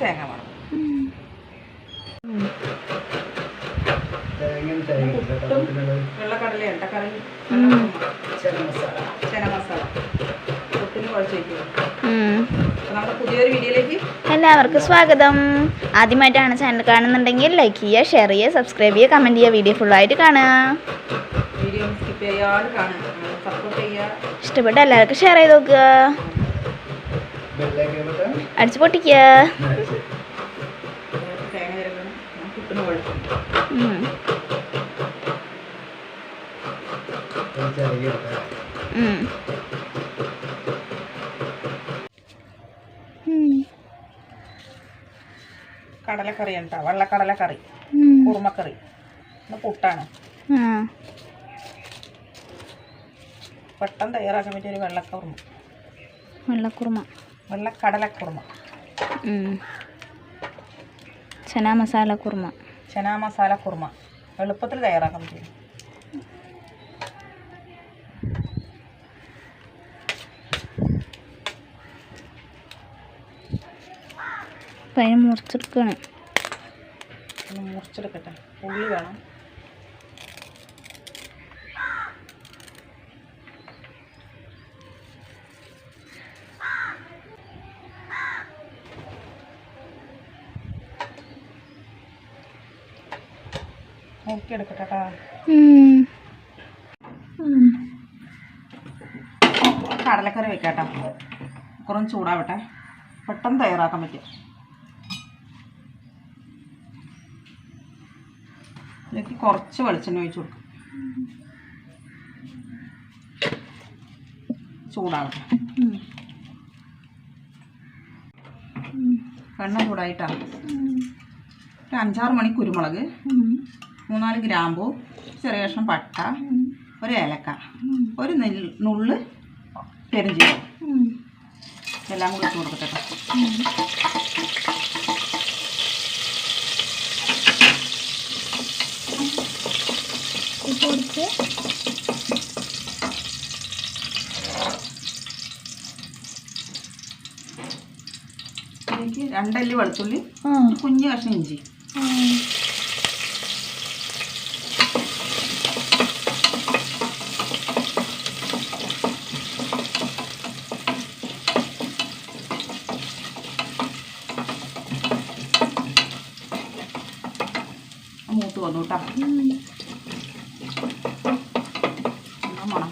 തേങ്ങ വേണം. വെള്ളക്കടല എണ്ണക്കറി ചന മസാല. ചന മസാല പുട്ടിന് കുഴച്ച് എല്ലാവർക്കും സ്വാഗതം. ആദ്യമായിട്ടാണ് ചാനൽ കാണുന്നുണ്ടെങ്കിൽ ലൈക്ക് ചെയ്യുക ഷെയർ ചെയ്യുക സബ്സ്ക്രൈബ് ചെയ്യുക കമന്റ് ചെയ്യുക വീഡിയോ ഫുള്ളായിട്ട് കാണുക. ഇഷ്ടപ്പെട്ട എല്ലാവർക്കും ഷെയർ ചെയ്ത് നോക്കുക. അടിച്ചു പൊട്ടിക്കുക. കടലക്കറി ഉണ്ടോ വെള്ളക്കടലക്കറി കുറുമക്കറി. പുട്ടാണ്. പെട്ടെന്ന് തയ്യാറാക്കാൻ പറ്റിയ ഒരു വെള്ളക്കുറുമ. വെള്ളക്കുറുമ. വെള്ളക്കടലക്കുറുമ. ചന മസാല കുറുമ. ചന മസാല കുറുമ. എളുപ്പത്തിൽ തയ്യാറാക്കാൻ പറ്റും. അപ്പം അതിന് മുറിച്ചെടുക്കുകയാണ്. മുറിച്ചെടുക്കട്ടെ. ഉള്ളി വേണം. നോക്കിയെടുക്കട്ടെ കേട്ടോ. കടലക്കറി വെക്കാട്ടോ കുറച്ച് ചൂടാവട്ടെ പെട്ടെന്ന് തയ്യാറാക്കാൻ പറ്റും ഇതിലേക്ക് കുറച്ച് വെളിച്ചെണ്ണ ഒഴിച്ചു കൊടുക്കും ചൂടാവട്ടെ. എണ്ണ ചൂടായിട്ടാണ് ഒരു അഞ്ചാറ് മണി കുരുമുളക്. മൂന്നാൽ ഗ്രാമ്പു ചെറിയ കഷ്ണം പട്ട ഒരു ഏലക്ക ഒരു നുള്ള് പെരുംജീരകം എല്ലാം കൂടി ഇട്ട് കൊടുക്കട്ടെ കൊടുത്ത് രണ്ടല്ലി വെളുത്തുള്ളി കുഞ്ഞു കഷ്ണം ഇഞ്ചി ആ. ആ മൂത്ത് വന്നു കേട്ടോ മണം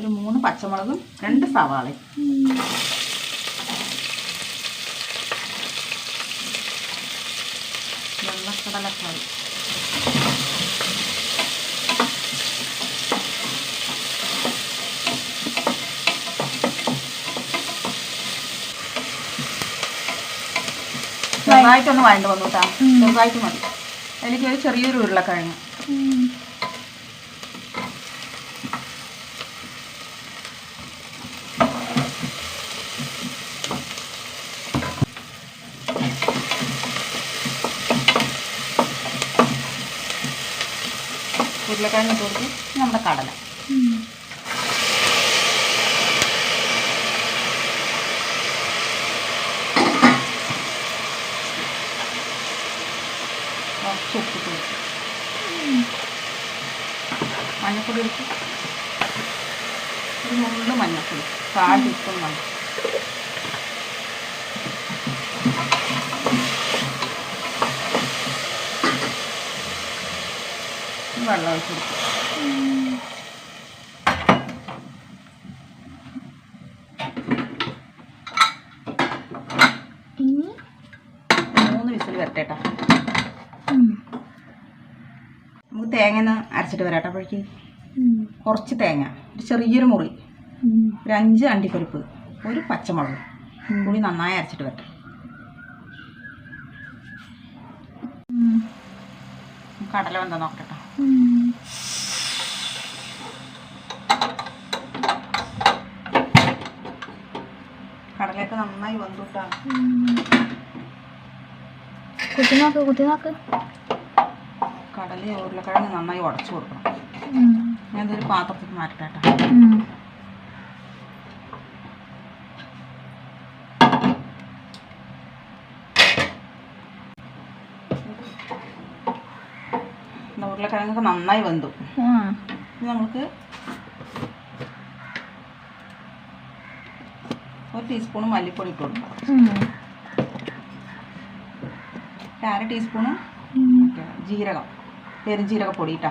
ഒരു മൂന്ന് പച്ചമുളകും രണ്ട് സവാളയും. വെള്ളക്കടലക്കറി. ചെറുതായിട്ടൊന്ന് വഴണ്ട് വന്നു കേട്ടോ ചെറുതായിട്ട് മതി. അതിലേക്ക് ഒരു ചെറിയൊരു ഉരുളക്കിഴങ്ങ്. ഉരുളക്കിഴങ്ങ് ഇട്ട് കൊടുത്ത് നമ്മുടെ കടല ഉം. കുറച്ച് ഉപ്പിട്ട് കൊടുത്ത് മഞ്ഞപ്പൊടി എടുത്ത് ഒരു നുള്ളു മഞ്ഞ വെള്ളം ഒഴിച്ച് കൊടുക്കും. ഇനി മൂന്ന് വിസിൽ വരട്ടേട്ടാ. നമുക്ക് തേങ്ങ ഒന്ന് അരച്ചിട്ട് വരാട്ടോ അപ്പോഴേക്ക്. കുറച്ച് തേങ്ങ. ഒരു ചെറിയൊരു മുറി. ഒരു അഞ്ച് അണ്ടിപ്പരിപ്പ് ഒരു പച്ചമുളക് കൂടി നന്നായി അരച്ചിട്ട് വരട്ടെ കടല വന്താ നോക്കട്ടെ. കടലയൊക്കെ നന്നായി വന്നിട്ടാ. കുത്തി നോക്ക് കുത്തി നോക്ക് കടല ഉരുളക്കിഴങ്ങ് നന്നായി ഉടച്ചു കൊടുക്കണം ഞാനിതൊരു പാത്രത്തിൽ മാറ്റട്ടെ ഉം. ഉരുളക്കിഴങ്ങൊക്കെ നന്നായി വെന്തു. നമുക്ക് ഒരു ടീസ്പൂൺ മല്ലിപ്പൊടി ഇട്ട് കൊടുക്കാം. അര ടീസ്പൂണ് ജീരകം പെരുംജീരക പൊടി ഇട്ടാ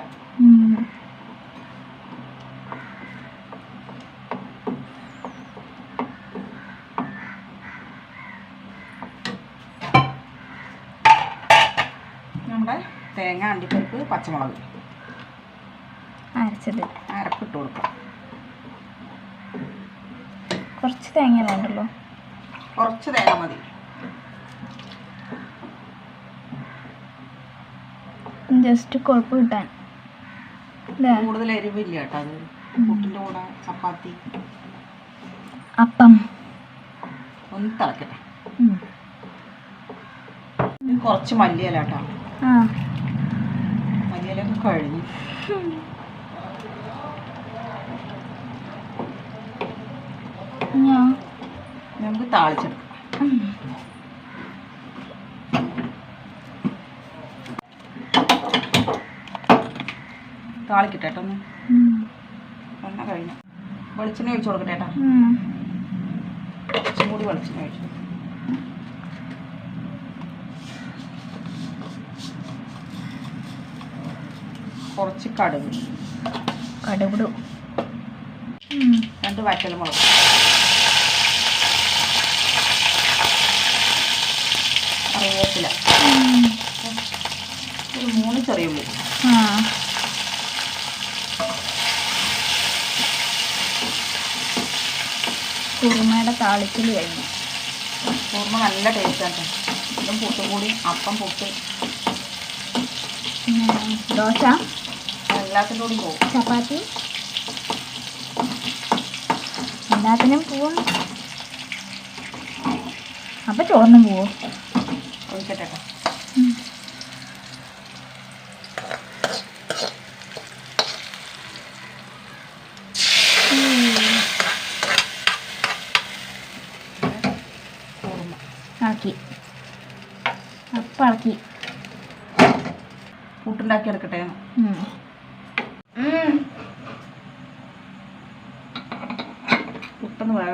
നമ്മുടെ തേങ്ങ അണ്ടിപ്പരിപ്പ് പച്ചമുളക്. അരച്ചത്. അരപ്പിട്ട് കൊടുക്കാം. കുറച്ച് തേങ്ങ വേണ്ടല്ലോ കുറച്ച് തേങ്ങ മതി. ജസ്റ്റ് കൊഴുപ്പ് കിട്ടാൻ. കൂടുതൽ എരിവില്ല കേട്ടോ അത്. കൂട്ടിന്റെ കൂടെ ചപ്പാത്തി. അപ്പം. ഒന്ന് തിളക്കട്ടെ. കുറച്ച് മല്ലിയല്ലോ കേട്ടോ. ആ. ഞാൻ ഇനി നമുക്ക് താളിച്ചെടുക്കാം. താളിക്കട്ടെ കേട്ടോ ഒന്ന്. എണ്ണ കഴിഞ്ഞു. വെളിച്ചെണ്ണ ഒഴിച്ചു കൊടുക്കട്ടെ കേട്ടോ. കൂടി വെളിച്ചെണ്ണ ഒഴിച്ചു കുറച്ച് കടുക്. കടുകിടും രണ്ട് വറ്റൽമുളക് കറിവേപ്പില. ഒരു മൂന്ന് ചെറിയ ഉള്ളി. കുറുമയുടെ താളിക്കൽ കഴിഞ്ഞു. കുറുമ നല്ല ടേസ്റ്റാണ് ഇതും പുട്ടും കൂടി അപ്പം പുട്ട്. ദോശ? എല്ലാത്തിന്റെ കൂടി പോകും. ചപ്പാത്തി. എല്ലാത്തിനും പോവും. അപ്പം ചോറിനും പോവും. ഒഴിക്കട്ടെ. ഇളക്കി അപ്പം ഇളക്കി പുട്ടുണ്ടാക്കി എടുക്കട്ടെ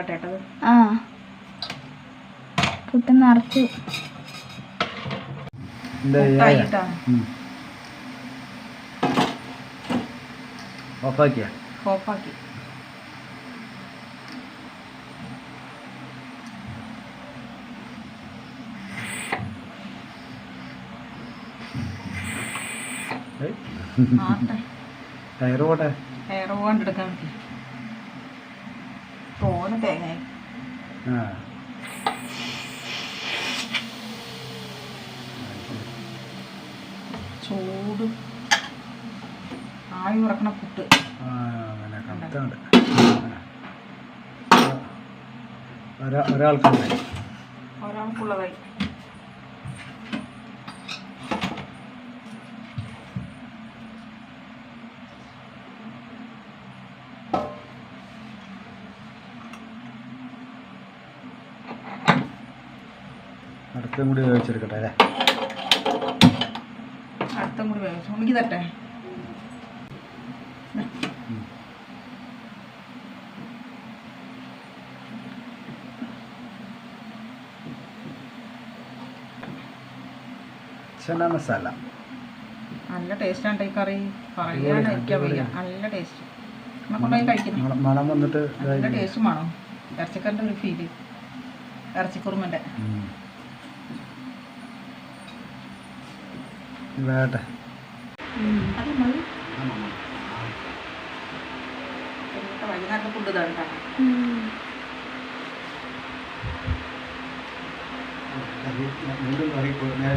കേട്ടത്. ആ. പുട്ട് നിറച്ചു. ഓഫാക്കിയ? ഓഫാക്കി. ടയർ പോട്ടെ. ഹെയർ പോകാണ്ടെടുക്കാൻ പറ്റി. തോനെ തേങ്ങ ചൂട്. ആയി ഉറക്കണ പുട്ട്. ഒരാൾക്കുള്ളതായി. അടുത്തും കൂടി വേവിച്ചെടുക്കട്ടെ അല്ലേ? അടുത്തും കൂടി വേവിച്ചു ഉണക്കി തട്ടെ. ചന മസാല. നല്ല ടേസ്റ്റാണ് ഈ കറി. പറയാനായിരിക്കാൻ വയ്യ നല്ല ടേസ്റ്റ് കൊണ്ടുപോയി കഴിക്കുന്നു മണം- വന്നിട്ട് നല്ല ടേസ്റ്റ് മണം ഇറച്ചിക്കറിന്റെ ഒരു ഫീൽ ഇറച്ചിക്കുറുമന്റെ വൈകുന്നേരത്തെ ഫുഡ്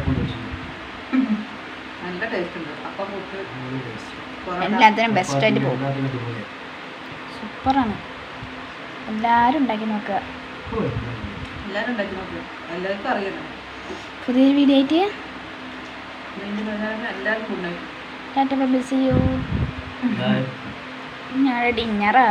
കൊണ്ടുവച്ചു നല്ല ടേസ്റ്റ് ഉണ്ട് അപ്പം എല്ലാത്തിനും ബെസ്റ്റായിട്ട് പോകും. സൂപ്പറാണ്. എല്ലാവരും ഉണ്ടാക്കി നോക്കുക. എല്ലാവരും ഉണ്ടാക്കി നോക്കുക എല്ലാവർക്കും അറിയണം പുതിയൊരു വീഡിയോ ആയിട്ട് ഇതിന്റെ പ്രകാരം എല്ലാവർക്കും ഉണ്ടാക്കി ടാറ്റ. ഞാടെ ഡിന്നറാ